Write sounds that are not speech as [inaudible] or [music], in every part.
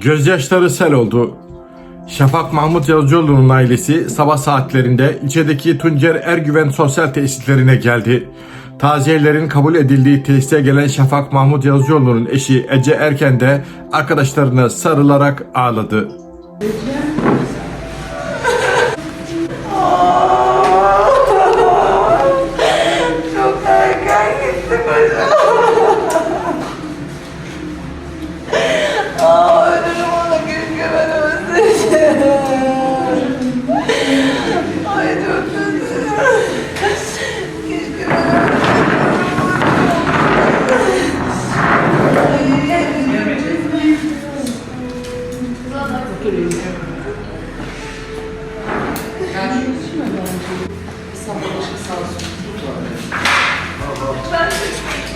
Gözyaşları sel oldu. Şafak Mahmut Yazıcıoğlu'nun ailesi sabah saatlerinde ilçedeki Tuncer Ergüven sosyal tesislerine geldi. Taziyelerin kabul edildiği tesise gelen Şafak Mahmut Yazıcıoğlu'nun eşi Ece Erken de arkadaşlarına sarılarak ağladı. Çok [laughs] [laughs]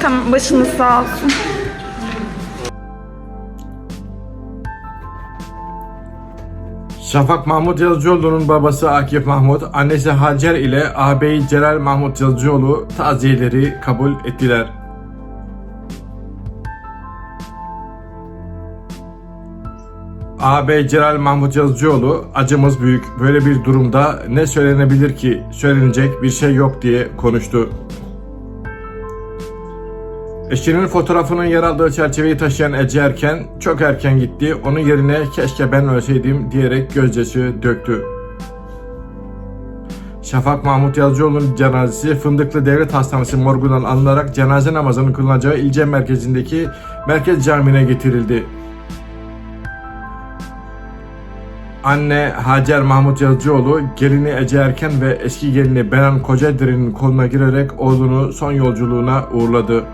Tamam başınız sağ olsun. Şafak Mahmut Yazıcıoğlu'nun babası Akif Mahmut, annesi Hacer ile ağabeyi Celal Mahmut Yazıcıoğlu taziyeleri kabul ettiler. Ağabey Celal Mahmut Yazıcıoğlu acımız büyük böyle bir durumda ne söylenebilir ki söylenecek bir şey yok diye konuştu. Eşinin fotoğrafının yer aldığı çerçeveyi taşıyan Ece Erken çok erken gitti. Onun yerine keşke ben ölseydim diyerek gözyaşı döktü. Şafak Mahmut Yazıcıoğlu'nun cenazesi Fındıklı Devlet Hastanesi morgundan alınarak cenaze namazının kılınacağı ilçe merkezindeki merkez camine getirildi. Anne Hacer Mahmut Yazıcıoğlu gelini Ece Erken ve eski gelini Benan Kocadiri'nin koluna girerek oğlunu son yolculuğuna uğurladı.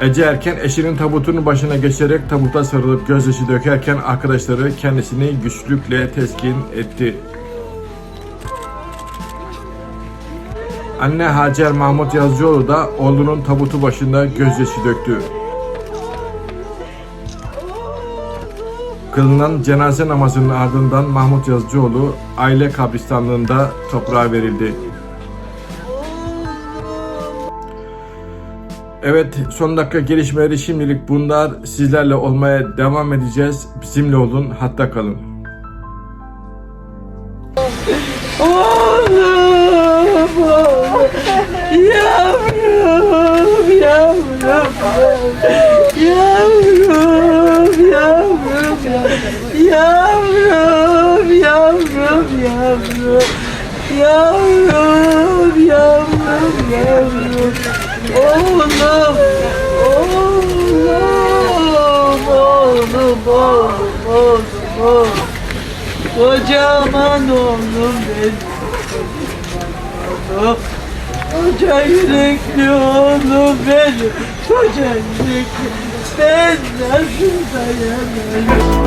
Ece Erken eşinin tabutunun başına geçerek tabuta sarılıp gözyaşı dökerken arkadaşları kendisini güçlükle teskin etti. Anne Hacer Mahmut Yazıcıoğlu da oğlunun tabutu başında gözyaşı döktü. Kılınan cenaze namazının ardından Mahmut Yazıcıoğlu aile kabristanlığında toprağa verildi. Evet son dakika gelişmeleri şimdilik bunlar. Sizlerle olmaya devam edeceğiz. Bizimle olun hatta kalın. Oğlum, yavrum, yavrum, yavrum, yavrum, yavrum, yavrum, oğlum, oğlum, oğlum, oğlum, oğlum, oğlum. Kocaman oğlum benim. Oğlum. Koca yürekli oğlum benim. Koca yürekli. Ben nasıl dayanayım?